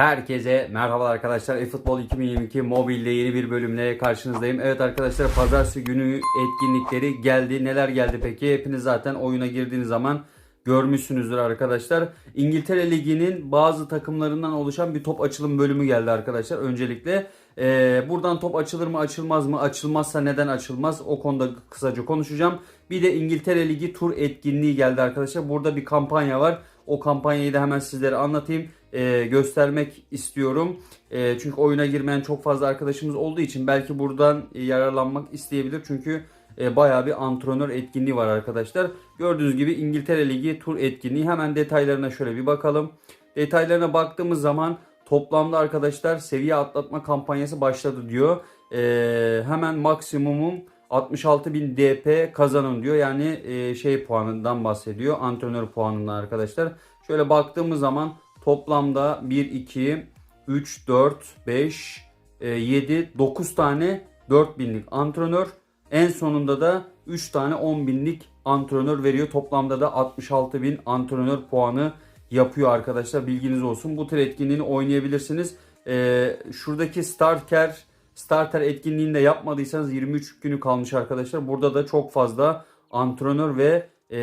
Herkese merhaba arkadaşlar. eFootball 2022 mobilde yeni bir bölümle karşınızdayım. Evet arkadaşlar pazartesi günü etkinlikleri geldi. Neler geldi peki? Hepiniz zaten oyuna girdiğiniz zaman görmüşsünüzdür arkadaşlar. İngiltere Ligi'nin bazı takımlarından oluşan bir top açılım bölümü geldi arkadaşlar. Öncelikle ee, buradan top açılır mı açılmaz mı? Açılmazsa neden açılmaz? O konuda kısaca konuşacağım. Bir de İngiltere Ligi tur etkinliği geldi arkadaşlar. Burada bir kampanya var. O kampanyayı da hemen sizlere anlatayım. Ee, göstermek istiyorum. Ee, çünkü oyuna girmeyen çok fazla arkadaşımız olduğu için belki buradan e, yararlanmak isteyebilir. Çünkü e, bayağı bir antrenör etkinliği var arkadaşlar. Gördüğünüz gibi İngiltere Ligi tur etkinliği. Hemen detaylarına şöyle bir bakalım. Detaylarına baktığımız zaman toplamda arkadaşlar seviye atlatma kampanyası başladı diyor. Ee, hemen maksimumum 66.000 DP kazanın diyor. Yani e, şey puanından bahsediyor. Antrenör puanından arkadaşlar. Şöyle baktığımız zaman toplamda 1, 2, 3, 4, 5, 7, 9 tane 4000'lik antrenör. En sonunda da 3 tane 10.000'lik antrenör veriyor. Toplamda da 66.000 antrenör puanı yapıyor arkadaşlar. Bilginiz olsun. Bu tür etkinliğini oynayabilirsiniz. Ee, şuradaki starter starter etkinliğini de yapmadıysanız 23 günü kalmış arkadaşlar. Burada da çok fazla antrenör ve e,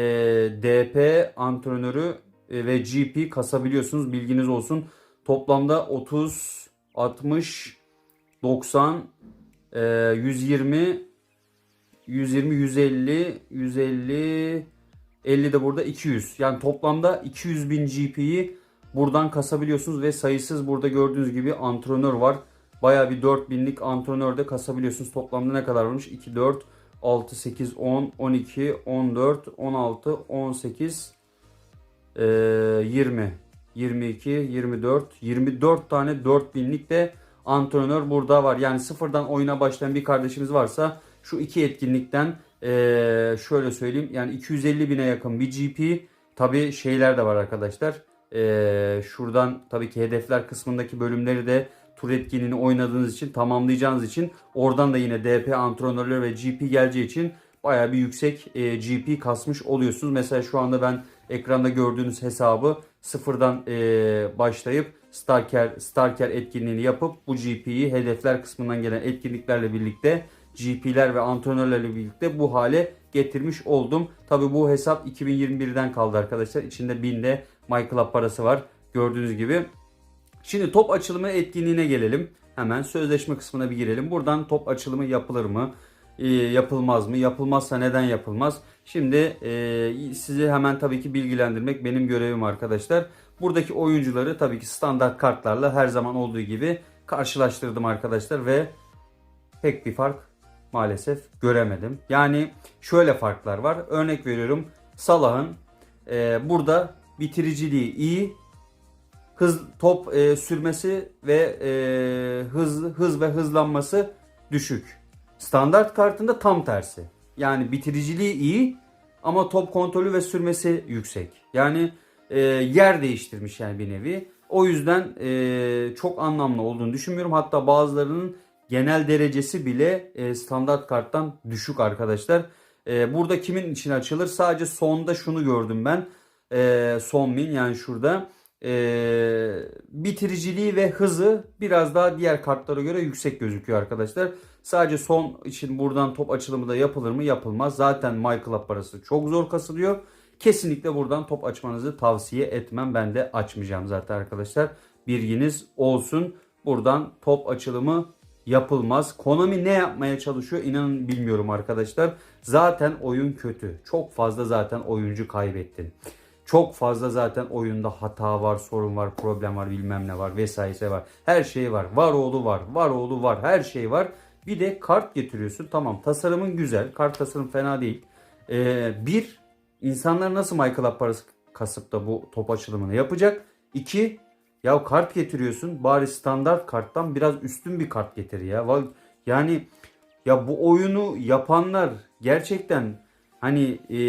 DP antrenörü e, ve GP kasabiliyorsunuz. Bilginiz olsun. Toplamda 30, 60, 90, e, 120, 120, 150, 150, 50 de burada 200. Yani toplamda 200 bin GP'yi buradan kasabiliyorsunuz ve sayısız burada gördüğünüz gibi antrenör var. Baya bir 4000'lik antrenör de kasabiliyorsunuz. Toplamda ne kadar varmış? 2, 4, 6, 8, 10, 12, 14, 16, 18, e, 20, 22, 24, 24 tane 4000'lik de antrenör burada var. Yani sıfırdan oyuna başlayan bir kardeşimiz varsa şu iki etkinlikten ee, şöyle söyleyeyim yani 250 bine yakın bir GP tabi şeyler de var arkadaşlar ee, şuradan tabii ki hedefler kısmındaki bölümleri de tur etkinliğini oynadığınız için tamamlayacağınız için oradan da yine DP antrenörleri ve GP geleceği için baya bir yüksek e, GP kasmış oluyorsunuz. Mesela şu anda ben ekranda gördüğünüz hesabı sıfırdan e, başlayıp Starker, Starker etkinliğini yapıp bu GP'yi hedefler kısmından gelen etkinliklerle birlikte GP'ler ve antrenörlerle birlikte bu hale getirmiş oldum. Tabi bu hesap 2021'den kaldı arkadaşlar. İçinde binde MyClub parası var. Gördüğünüz gibi. Şimdi top açılımı etkinliğine gelelim. Hemen sözleşme kısmına bir girelim. Buradan top açılımı yapılır mı? Yapılmaz mı? Yapılmazsa neden yapılmaz? Şimdi e, sizi hemen tabii ki bilgilendirmek benim görevim arkadaşlar. Buradaki oyuncuları tabii ki standart kartlarla her zaman olduğu gibi karşılaştırdım arkadaşlar ve pek bir fark maalesef göremedim. Yani şöyle farklar var. Örnek veriyorum Salah'ın e, burada bitiriciliği iyi, hız top e, sürmesi ve e, hız hız ve hızlanması düşük. Standart kartında tam tersi. Yani bitiriciliği iyi ama top kontrolü ve sürmesi yüksek. Yani e, yer değiştirmiş yani bir nevi. O yüzden e, çok anlamlı olduğunu düşünmüyorum. Hatta bazılarının genel derecesi bile e, standart karttan düşük arkadaşlar. E, burada kimin için açılır? Sadece sonda şunu gördüm ben. E, son min yani şurada. E, bitiriciliği ve hızı biraz daha diğer kartlara göre yüksek gözüküyor arkadaşlar. Sadece son için buradan top açılımı da yapılır mı? Yapılmaz. Zaten MyClub parası çok zor kasılıyor. Kesinlikle buradan top açmanızı tavsiye etmem. Ben de açmayacağım zaten arkadaşlar. Bilginiz olsun. Buradan top açılımı yapılmaz. Konami ne yapmaya çalışıyor inanın bilmiyorum arkadaşlar. Zaten oyun kötü. Çok fazla zaten oyuncu kaybettin. Çok fazla zaten oyunda hata var, sorun var, problem var, bilmem ne var vesaire var. Her şey var. Var oğlu var, var oğlu var, her şey var. Bir de kart getiriyorsun. Tamam tasarımın güzel. Kart tasarım fena değil. Ee, bir, insanlar nasıl Michael parası kasıp da bu top açılımını yapacak? İki, ya kart getiriyorsun bari standart karttan biraz üstün bir kart getir ya. Yani ya bu oyunu yapanlar gerçekten hani e,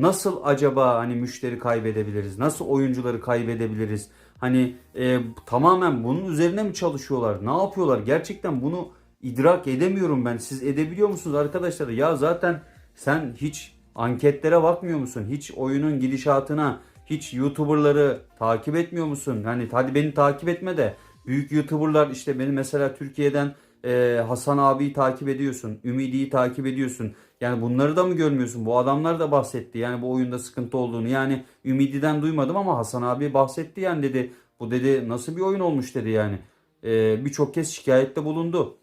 nasıl acaba hani müşteri kaybedebiliriz? Nasıl oyuncuları kaybedebiliriz? Hani e, tamamen bunun üzerine mi çalışıyorlar? Ne yapıyorlar? Gerçekten bunu idrak edemiyorum ben. Siz edebiliyor musunuz arkadaşlar? Ya zaten sen hiç anketlere bakmıyor musun? Hiç oyunun gidişatına Hiç YouTuber'ları takip etmiyor musun? Hani hadi beni takip etme de büyük YouTuber'lar işte beni mesela Türkiye'den e, Hasan abiyi takip ediyorsun. Ümidi'yi takip ediyorsun. Yani bunları da mı görmüyorsun? Bu adamlar da bahsetti. Yani bu oyunda sıkıntı olduğunu. Yani Ümidi'den duymadım ama Hasan abi bahsetti yani dedi. Bu dedi nasıl bir oyun olmuş dedi yani. E, Birçok kez şikayette bulundu.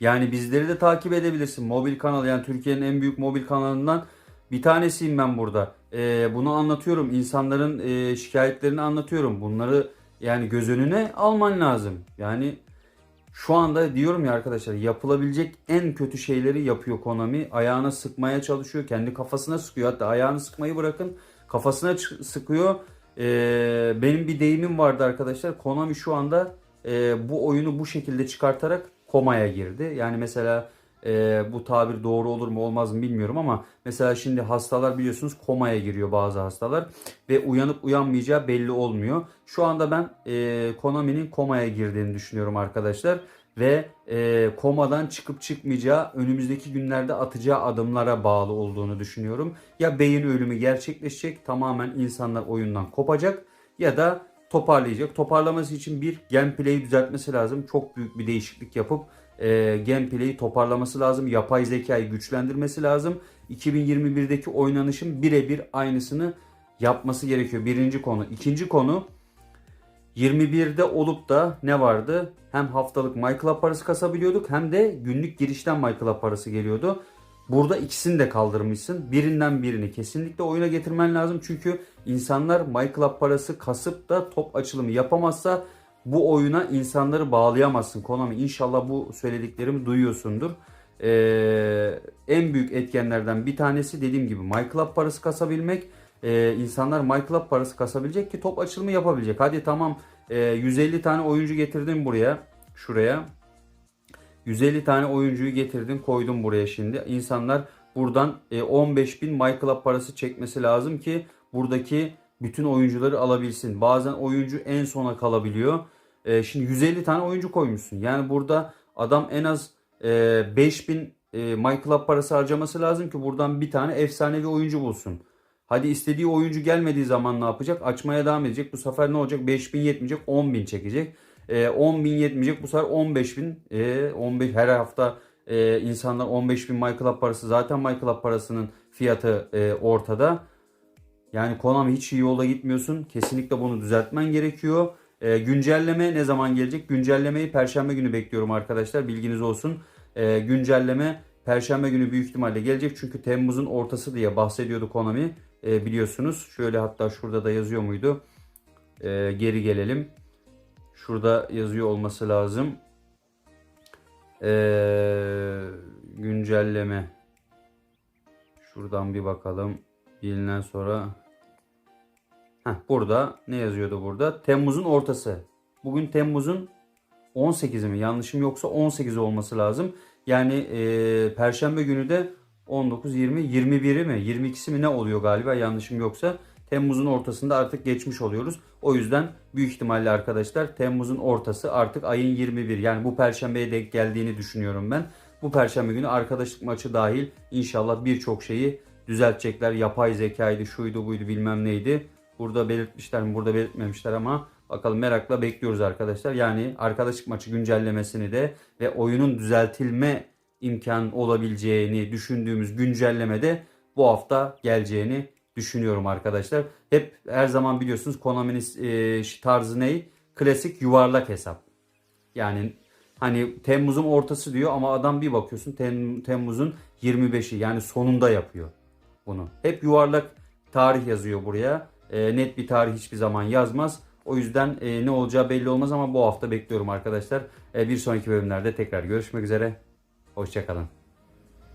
Yani bizleri de takip edebilirsin. Mobil kanal yani Türkiye'nin en büyük mobil kanalından bir tanesiyim ben burada. Ee, bunu anlatıyorum. İnsanların e, şikayetlerini anlatıyorum. Bunları yani göz önüne alman lazım. Yani şu anda diyorum ya arkadaşlar yapılabilecek en kötü şeyleri yapıyor Konami. Ayağına sıkmaya çalışıyor. Kendi kafasına sıkıyor. Hatta ayağını sıkmayı bırakın. Kafasına sıkıyor. Ee, benim bir deyimim vardı arkadaşlar. Konami şu anda e, bu oyunu bu şekilde çıkartarak komaya girdi. Yani mesela e, bu tabir doğru olur mu olmaz mı bilmiyorum ama mesela şimdi hastalar biliyorsunuz komaya giriyor bazı hastalar ve uyanıp uyanmayacağı belli olmuyor. Şu anda ben e, Konami'nin komaya girdiğini düşünüyorum arkadaşlar ve e, komadan çıkıp çıkmayacağı önümüzdeki günlerde atacağı adımlara bağlı olduğunu düşünüyorum. Ya beyin ölümü gerçekleşecek tamamen insanlar oyundan kopacak ya da toparlayacak. Toparlaması için bir gameplay'i düzeltmesi lazım. Çok büyük bir değişiklik yapıp e, gameplay'i toparlaması lazım. Yapay zekayı güçlendirmesi lazım. 2021'deki oynanışın birebir aynısını yapması gerekiyor. Birinci konu. İkinci konu 21'de olup da ne vardı? Hem haftalık MyClub parası kasabiliyorduk hem de günlük girişten MyClub parası geliyordu. Burada ikisini de kaldırmışsın. Birinden birini kesinlikle oyuna getirmen lazım. Çünkü insanlar MyClub parası kasıp da top açılımı yapamazsa bu oyuna insanları bağlayamazsın. Konami inşallah bu söylediklerimi duyuyorsundur. Ee, en büyük etkenlerden bir tanesi dediğim gibi MyClub parası kasabilmek. Ee, insanlar MyClub parası kasabilecek ki top açılımı yapabilecek. Hadi tamam e, 150 tane oyuncu getirdim buraya. Şuraya. 150 tane oyuncuyu getirdin koydun buraya şimdi. İnsanlar buradan e, 15 bin MyClub parası çekmesi lazım ki buradaki bütün oyuncuları alabilsin. Bazen oyuncu en sona kalabiliyor. E, şimdi 150 tane oyuncu koymuşsun. Yani burada adam en az e, 5000 e, MyClub parası harcaması lazım ki buradan bir tane efsanevi oyuncu bulsun. Hadi istediği oyuncu gelmediği zaman ne yapacak? Açmaya devam edecek. Bu sefer ne olacak? 5000 yetmeyecek 10.000 çekecek. E, 10.000 yetmeyecek bu sefer 15.000 e, 15 her hafta e, insanlar 15.000 MyClub parası zaten MyClub parasının fiyatı e, ortada. Yani Konami hiç iyi yolda gitmiyorsun. Kesinlikle bunu düzeltmen gerekiyor. E, güncelleme ne zaman gelecek? Güncellemeyi perşembe günü bekliyorum arkadaşlar. Bilginiz olsun. E, güncelleme perşembe günü büyük ihtimalle gelecek. Çünkü Temmuz'un ortası diye bahsediyordu Konami. E, biliyorsunuz. Şöyle hatta şurada da yazıyor muydu? E, geri gelelim. Şurada yazıyor olması lazım. Ee, güncelleme. Şuradan bir bakalım. Bilinen sonra. Heh, burada ne yazıyordu burada? Temmuz'un ortası. Bugün Temmuz'un 18'i mi? Yanlışım yoksa 18 olması lazım. Yani e, Perşembe günü de 19, 20, 21'i mi? 22'si mi ne oluyor galiba yanlışım yoksa. Temmuz'un ortasında artık geçmiş oluyoruz. O yüzden büyük ihtimalle arkadaşlar Temmuz'un ortası artık ayın 21 yani bu perşembeye denk geldiğini düşünüyorum ben. Bu perşembe günü arkadaşlık maçı dahil inşallah birçok şeyi düzeltecekler. Yapay zekaydı, şuydu buydu bilmem neydi. Burada belirtmişler mi burada belirtmemişler ama bakalım merakla bekliyoruz arkadaşlar. Yani arkadaşlık maçı güncellemesini de ve oyunun düzeltilme imkan olabileceğini düşündüğümüz güncellemede bu hafta geleceğini düşünüyorum arkadaşlar. Hep her zaman biliyorsunuz Konami'nin e, tarzı ne? Klasik yuvarlak hesap. Yani hani Temmuz'un ortası diyor ama adam bir bakıyorsun Tem, Temmuz'un 25'i yani sonunda yapıyor bunu. Hep yuvarlak tarih yazıyor buraya. E, net bir tarih hiçbir zaman yazmaz. O yüzden e, ne olacağı belli olmaz ama bu hafta bekliyorum arkadaşlar. E, bir sonraki bölümlerde tekrar görüşmek üzere. Hoşçakalın.